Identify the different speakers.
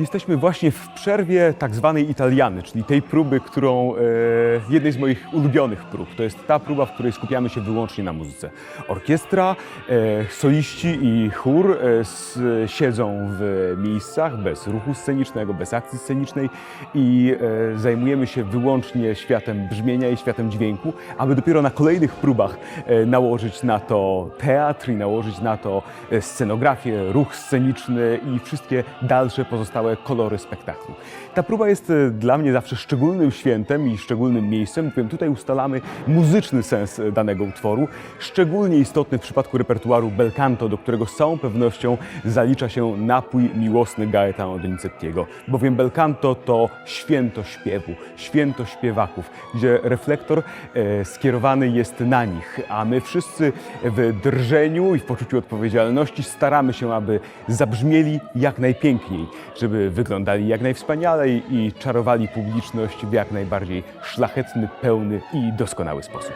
Speaker 1: Jesteśmy właśnie w przerwie tak zwanej italiany, czyli tej próby, którą, e, jednej z moich ulubionych prób. To jest ta próba, w której skupiamy się wyłącznie na muzyce. Orkiestra, e, soliści i chór e, s, siedzą w miejscach bez ruchu scenicznego, bez akcji scenicznej i e, zajmujemy się wyłącznie światem brzmienia i światem dźwięku, aby dopiero na kolejnych próbach e, nałożyć na to teatr i nałożyć na to e, scenografię, ruch sceniczny i wszystkie dalsze pozostałe kolory spektaklu. Ta próba jest e, dla mnie zawsze szczególnym świętem i szczególnym miejscem, bowiem tutaj ustalamy muzyczny sens e, danego utworu, szczególnie istotny w przypadku repertuaru bel canto, do którego z całą pewnością zalicza się napój miłosny Gaetano Donizettiego, bowiem bel canto to święto śpiewu, święto śpiewaków, gdzie reflektor e, skierowany jest na nich, a my wszyscy w drżeniu i w poczuciu odpowiedzialności staramy się, aby zabrzmieli jak najpiękniej, żeby wyglądali jak najwspanialej i czarowali publiczność w jak najbardziej szlachetny, pełny i doskonały sposób.